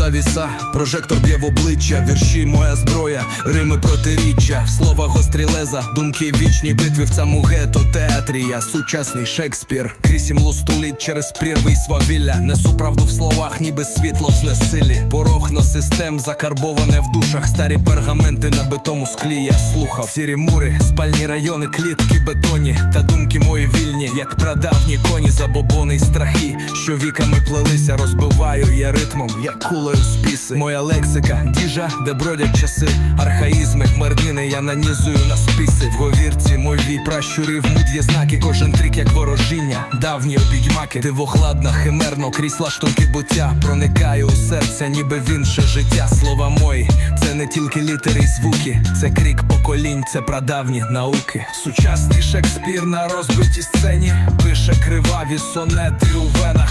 голоса, прожектор б'є в обличчя, вірші моя зброя, рими протиріччя, слова гострі леза, думки вічні битви в цьому гетто театрі. Я сучасний Шекспір, крізь імлу століт через прірви й свавілля. Несу правду в словах, ніби світло в знесилі. Порохно систем закарбоване в душах. Старі пергаменти на бетому склі. Я слухав сірі мури, спальні райони, клітки бетоні. Та думки мої вільні, як прадавні коні, забобони й страхи, що віками плелися, розбиваю я ритмом, як кулею спіси. Моя лексика, діжа, де бродять часи, архаїзми, хмарнини я нанізую на списи. В говірці мові пращурів мут є знаки, кожен трик, як ворожіння, давні обіймаки, дивохладна, химерно, крізь лаштунки буття, проникаю у серця, ніби в інше життя. Слова мої, це не тільки літери й звуки, це крік поколінь, це прадавні науки. Сучасний Шекспір на розбитій сцені пише криваві сонети у підвали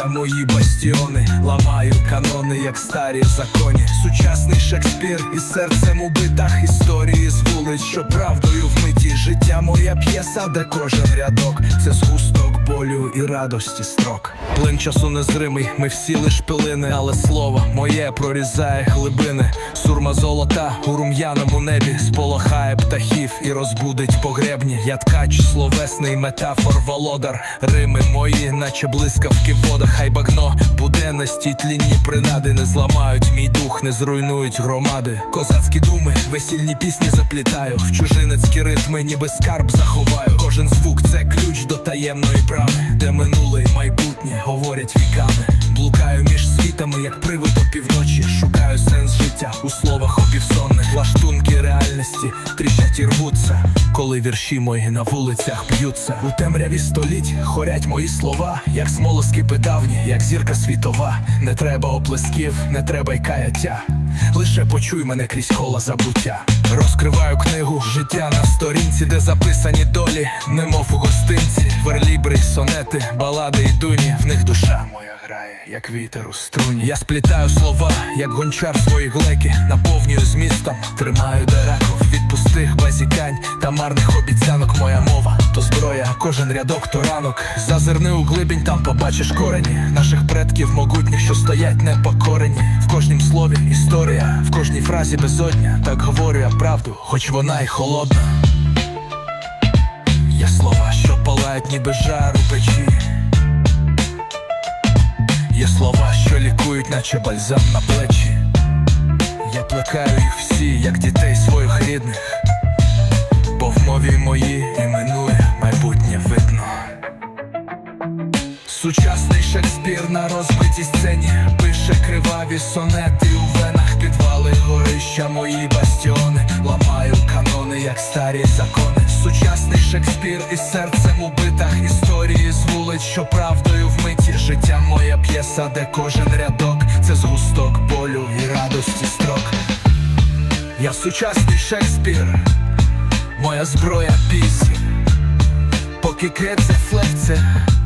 горища, мої бастіони, ламаю канони, як старі законі. Сучасний Шекспір із серцем у битах історії з вулиць, що правдою вмиті життя моя п'єса, де кожен рядок це згусток болю і радості строк. Плин часу незримий, ми всі лиш пилини, але слово моє прорізає глибини. Сурма золота у рум'яному небі сполохає птахів і розбудить погребні. Я ткач словесний метафор володар. Рими мої, наче блискавки в водах, хай багно буденності, тлінні принади не зламають мій дух, не зруйнують громади. Козацькі думи, весільні пісні заплітаю. В чужинецькі ритми, ніби скарб заховаю. Кожен звук це ключ до таємної брами, де минуле і майбутнє говорять віками. Блукаю між світами, як привид опівночі. Шукаю сенс життя у словах опівсонних. Лаштунки реальності тріщать і рвуться, коли вірші мої на вулицях б'ються. У темряві століть хорять мої слова, як смолоски давні, як зірка світова. Не треба оплесків, не треба й каяття. Лише почуй мене крізь кола забуття. Розкриваю книгу життя на сторінці, де записані долі, немов у гостинці. Верлібри, сонети, балади й дуні, в них душа моя грає, як вітер у струні. Я сплітаю слова, як гончар свої глеки, наповнюю змістом, тримаю дараку від пустих базікань та марних обіцянок. Моя мова то зброя, кожен рядок то ранок. Зазирни у глибінь, там побачиш корені наших предків могутніх, що стоять непокорені. В кожнім слові історія, в кожній фразі безодня. Так говорю я правду, хоч вона й холодна. Є слова, що палають, ніби жар у печі. Є слова, що лікують, наче бальзам на плечі. Я плекаю їх всі, як дітей своїх рідних, бо в мові моїй іменує майбутнє видно. Сучасний Шекспір на розбитій сцені пише криваві сонети у венах підвали горища, мої бастіони, ламаю канони, як старі закони. Сучасний Шекспір із серцем у битах історії з вулиць, що правдою вмиті життя моя п'єса, де кожен рядок це згусток болю і радості строк. Я сучасний Шекспір, моя зброя пісень, поки звучать війни.